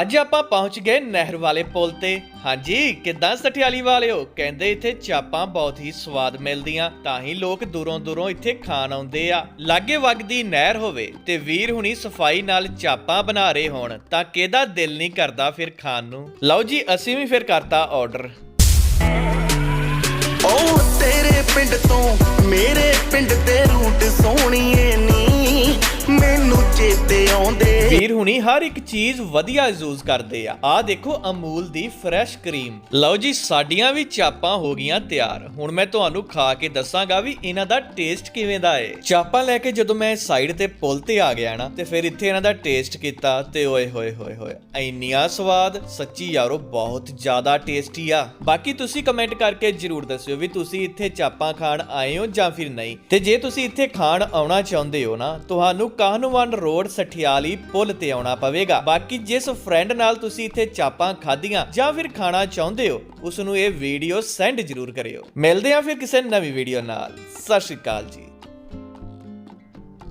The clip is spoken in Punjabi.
ਅੱਜ ਆਪਾਂ ਪਹੁੰਚ ਗਏ ਨਹਿਰ ਵਾਲੇ ਪੁਲ ਤੇ। ਹਾਂਜੀ, ਕਿੱਦਾਂ ਸਠਿਆਲੀ ਵਾਲਿਓ? ਕਹਿੰਦੇ ਇੱਥੇ ਚਾਪਾਂ ਬਹੁਤ ਹੀ ਸਵਾਦ ਮਿਲਦੀਆਂ, ਤਾਂ ਹੀ ਲੋਕ ਦੂਰੋਂ ਦੂਰੋਂ ਇੱਥੇ ਖਾਣ ਆਉਂਦੇ ਆ। ਲਾਗੇ ਵਗਦੀ ਨਹਿਰ ਹੋਵੇ ਤੇ ਵੀਰ ਹੁਣੀ ਸਫ਼ਾਈ ਨਾਲ ਚਾਪਾਂ ਬਣਾ ਰਹੇ ਹੋਣ, ਤਾਂ ਕਿਹਦਾ ਦਿਲ ਨਹੀਂ ਕਰਦਾ ਫਿਰ ਖਾਣ ਨੂੰ? ਲਓ ਜੀ, ਅਸੀਂ ਵੀ ਫਿਰ ਕਰਤਾ ਆਰਡਰ ਉਹ ਤੇਰੇ ਪਿੰਡ ਤੋਂ, ਮੇਰੇ ਪਿੰਡ ਤੇ ਰੂਟ ਸੋਹਣੀਏ ਵੀਰ ਹੁਣੀ ਹਰ ਇੱਕ ਚੀਜ਼ ਵਧੀਆ ਯੂਜ਼ ਕਰਦੇ ਆ। ਆ ਦੇਖੋ ਅਮੂਲ ਦੀ ਫਰੈਸ਼ ਕਰੀਮ। ਲਓ ਜੀ, ਸਾਡੀਆਂ ਵੀ ਚਾਪਾਂ ਹੋ ਗਈਆਂ ਤਿਆਰ। ਹੁਣ ਮੈਂ ਤੁਹਾਨੂੰ ਖਾ ਕੇ ਦੱਸਾਂਗਾ ਵੀ ਇਹਨਾਂ ਦਾ ਟੇਸਟ ਕਿਵੇਂ ਦਾ ਏ। ਚਾਪਾਂ ਲੈ ਕੇ ਜਦੋਂ ਮੈਂ ਸਾਈਡ ਤੇ ਪੁਲ ਤੇ ਆ ਗਿਆ ਨਾ, ਤੇ ਫਿਰ ਇੱਥੇ ਇਹਨਾਂ ਦਾ ਟੇਸਟ ਕੀਤਾ ਤੇ ਓਏ ਹੋਏ ਹੋਏ ਹੋਏ, ਇੰਨੀਆਂ ਸਵਾਦ। ਸੱਚੀ ਯਾਰੋ, ਬਹੁਤ ਜ਼ਿਆਦਾ ਟੇਸਟੀ ਆ। ਬਾਕੀ ਤੁਸੀਂ ਕਮੈਂਟ ਕਰਕੇ ਜਰੂਰ ਦੱਸਿਓ ਵੀ ਤੁਸੀਂ ਇੱਥੇ ਚਾਪਾਂ ਖਾਣ ਆਏ ਹੋ ਜਾਂ ਫਿਰ ਨਹੀਂ। ਤੇ ਜੇ ਤੁਸੀਂ ਇੱਥੇ ਖਾਣ ਆਉਣਾ ਚਾਹੁੰਦੇ ਹੋ ਨਾ, ਤੁਹਾਨੂੰ ਕਾਹਨੂੰਵਾਨ ਰੋਡ ਸਠਿਆਲੀ ਪੁਲ ਤੇ ਆਉਣਾ ਪਵੇਗਾ। ਬਾਕੀ ਜਿਸ ਫਰੈਂਡ ਨਾਲ ਤੁਸੀਂ ਇੱਥੇ ਚਾਪਾਂ ਖਾਧੀਆਂ ਜਾਂ ਫਿਰ ਖਾਣਾ ਚਾਹੁੰਦੇ ਹੋ ਉਸ ਨੂੰ ਇਹ ਵੀਡੀਓ ਸੈਂਡ ਜਰੂਰ ਕਰਿਓ। ਮਿਲਦੇ ਆ ਫਿਰ ਕਿਸੇ ਨਵੀਂ ਵੀਡੀਓ ਨਾਲ। ਸਤਿ ਸ਼੍ਰੀ ਅਕਾਲ ਜੀ।